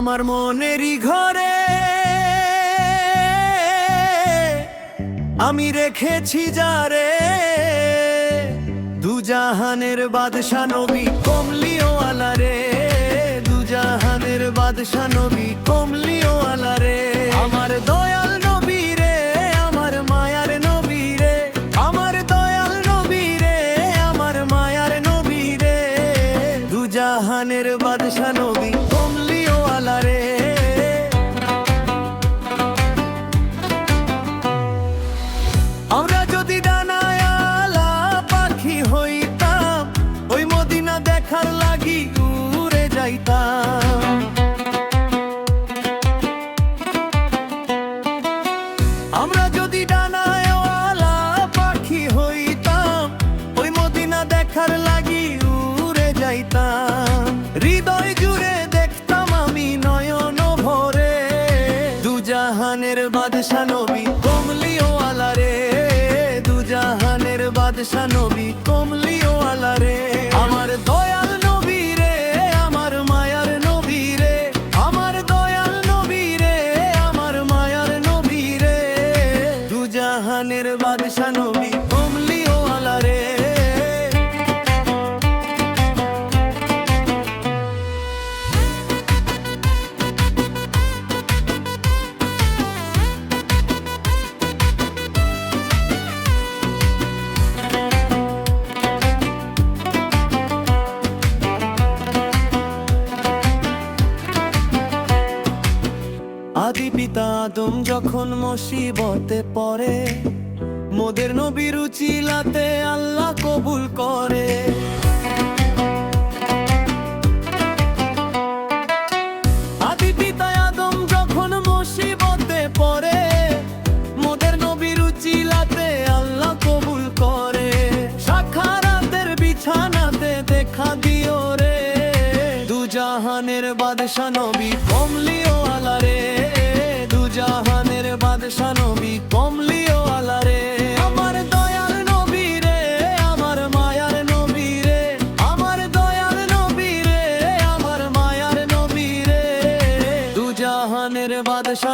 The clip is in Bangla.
আমার মনেরই ঘরে। আমি রেখেছি যারে। দুজাহানের বাদশা নবী কমলিও আলারে দুজাহানের বাদশা নবী কমলিও আলারে আমার দয়াল নবী রে, আমার মায়ার নবী রে। আমার দয়াল নবী রে, আমার মায়ার নবী রে। দুজাহানের বাদশা নবী দুজাহানের বাদশা নবী। কমলিও আলারে দুজাহানের বাদশা নবী। কমলিও আলারে আমার দয়াল নবী রে, আমার মায়ার নবী রে। আমার দয়াল নবী রে, আমার মায়ার নবী রে। দুজাহানের বাদশা নবী। আদি পিতা আদম যখন মুসিবতে পড়ে, মোদের যখন মুসিবতে পড়ে, মোদের আল্লাহ কবুল করে। বিছানাতে দেখা দিও রে দুজাহানের বাদশা নবী কমলিও শেষা নবী কমলিও আলারে আমার দয়াল নবী রে, আমার মায়ার নবী রে। আমার দয়াল নবী রে, আমার মায়ার নবী রে। দুজাহানের বাদশা